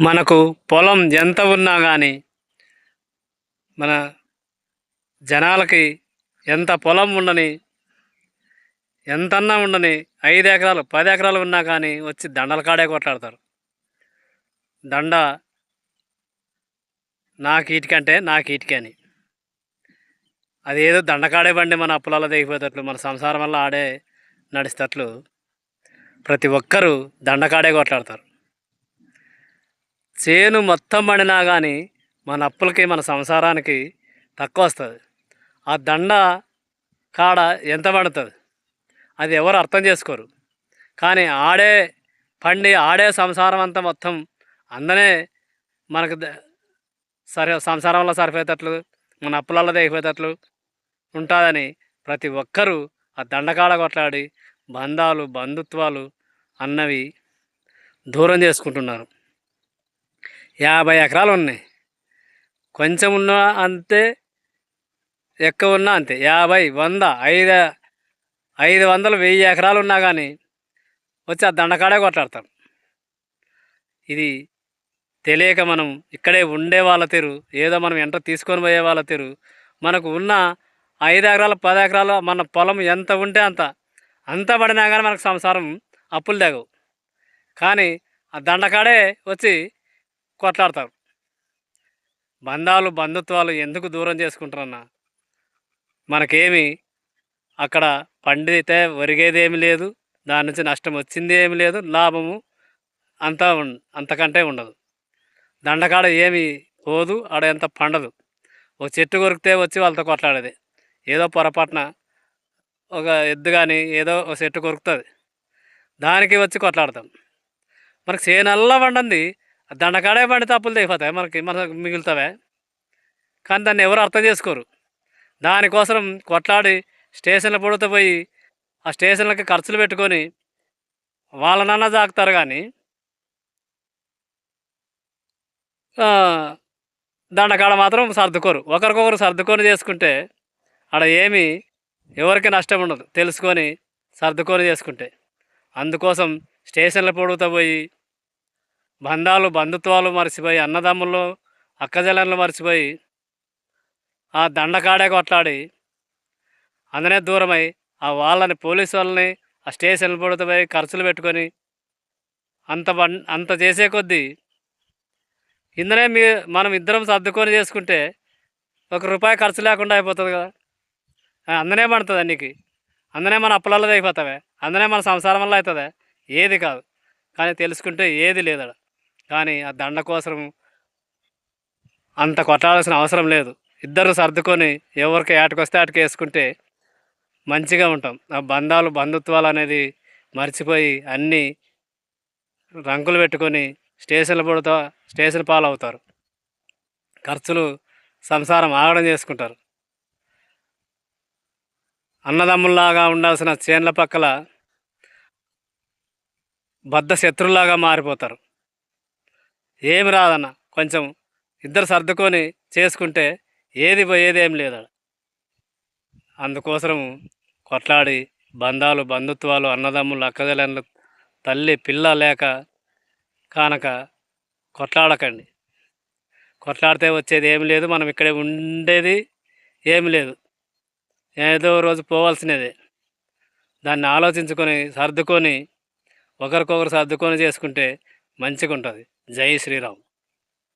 మనకు పొలం ఎంత ఉన్నా కానీ మన జనాలకి ఎంత పొలం ఉండని ఎంతన్నా ఉండని ఐదు ఎకరాలు పది ఎకరాలు ఉన్నా కానీ వచ్చి దండల కాడే కొట్లాడతారు. దండ నాకు ఇటుకంటే నాకు ఇటుక అని. అదేదో దండకాడే బండి మన అప్పులలో దిగిపోయేటట్లు మన సంసారం వల్ల ఆడే నడిచేటట్లు ప్రతి ఒక్కరూ దండకాడే కొట్లాడతారు. చేను మొత్తం పండినా కానీ మన అప్పులకి మన సంసారానికి తక్కువ వస్తుంది. ఆ దండ కాడ ఎంత పడుతుంది? అది ఎవరు అర్థం చేసుకోరు. కానీ ఆడే పండి ఆడే సంసారం అంతా మొత్తం అందనే మనకు సరి సంసారంలో సరిపోయేటట్లు మన అప్పులలో దిగిపోయేటట్లు ఉంటుందని ప్రతి ఒక్కరూ ఆ దండకాడ కొట్లాడి బంధాలు బంధుత్వాలు అన్నవి దూరం చేసుకుంటున్నారు. యాభై ఎకరాలు ఉన్నాయి. కొంచెం ఉన్నా అంతే ఎక్కువ ఉన్నా అంతే. యాభై వంద ఐదు ఐదు వందలు వెయ్యి ఎకరాలు ఉన్నా కానీ వచ్చి ఆ దండకాడే కొట్లాడతాం. ఇది తెలియక మనం ఇక్కడే ఉండే వాళ్ళ తీరు ఏదో మనం ఎంట తీసుకొని పోయే వాళ్ళ తీరు. మనకు ఉన్న ఐదు ఎకరాలు పది ఎకరాలు మన పొలం ఎంత ఉంటే అంత. అంత పడినా కానీ మనకు సంసారం అప్పులు తగవు. కానీ ఆ దండకాడే వచ్చి కొట్లాడతారు. బంధాలు బంధుత్వాలు ఎందుకు దూరం చేసుకుంటారన్నా? మనకేమి అక్కడ పండితే ఒరిగేది ఏమి లేదు దాని నుంచి నష్టం వచ్చింది ఏమి లేదు లాభము అంతా ఉం అంతకంటే ఉండదు. దండకాడ ఏమి పోదు ఆడ ఎంత పండదు. ఒక చెట్టు కొరికితే వచ్చి వాళ్ళతో కొట్లాడేది. ఏదో పొరపాటున ఒక ఎద్దు కానీ ఏదో ఒక చెట్టు కొరుకుతుంది. దానికి వచ్చి కొట్లాడతాం. మనకు చేనల్లా పండింది దండకాడే పండితే అప్పులు తెగిపోతాయి. మనకి మనకు మిగులుతావే. కానీ దాన్ని ఎవరు అర్థం చేసుకోరు. దానికోసం కొట్లాడి స్టేషన్ల పొడితో పోయి ఆ స్టేషన్లకి ఖర్చులు పెట్టుకొని వాళ్ళనన్నా తాకుతారు కానీ దండకాడ మాత్రం సర్దుకోరు. ఒకరికొకరు సర్దుకొని చేసుకుంటే ఆడ ఏమి ఎవరికి నష్టం ఉండదు. తెలుసుకొని సర్దుకొని చేసుకుంటే. అందుకోసం స్టేషన్ల పొడుగుతా పోయి బంధాలు బంధుత్వాలు మర్చిపోయి అన్నదమ్ములు అక్కజల్లెళ్ళు మర్చిపోయి ఆ దండకాడే కొట్లాడి అందనే దూరమై ఆ వాళ్ళని పోలీసు వాళ్ళని ఆ స్టేషన్లు పొడితో పోయి ఖర్చులు పెట్టుకొని అంత బం అంత చేసే కొద్దీ ఇందునే మీ మనం ఇద్దరం సర్దుకొని చేసుకుంటే ఒక రూపాయి ఖర్చు లేకుండా అయిపోతుంది కదా. అందనే పడుతుంది అన్నికి. అందనే మన అప్పులలో అయిపోతావే అందనే మన సంసారం వల్ల అవుతుందా. ఏది కాదు. కానీ తెలుసుకుంటే ఏది లేదడ కానీ ఆ దండ కోసం అంత కొట్టాల్సిన అవసరం లేదు. ఇద్దరు సర్దుకొని ఎవరికి ఏటకొస్తే ఆటకి వేసుకుంటే మంచిగా ఉంటాం. ఆ బంధాలు బంధుత్వాలు అనేది మర్చిపోయి అన్నీ రంకులు పెట్టుకొని స్టేషన్ల పొడితో స్టేషన్ పాలవుతారు. ఖర్చులు సంసారం ఆగడం చేసుకుంటారు. అన్నదమ్ముల్లాగా ఉండాల్సిన చేన్ల పక్కల బద్ధ శత్రులాగా మారిపోతారు. ఏమి రాదన్న. కొంచెం ఇద్దరు సర్దుకొని చేసుకుంటే ఏది పోయేది ఏం లేదు అందుకోసం కొట్లాడి బంధాలు బంధుత్వాలు అన్నదమ్ములు అక్కజలను తల్లి పిల్ల లేక కానక కొట్లాడకండి. కొట్లాడితే వచ్చేది ఏమి లేదు మనం ఇక్కడే ఉండేది ఏమి లేదు. ఏదో రోజు పోవాల్సినదే. దాన్ని ఆలోచించుకొని సర్దుకొని ఒకరికొకరు సర్దుకొని చేసుకుంటే మంచిగా ఉంటుంది जय श्री राम।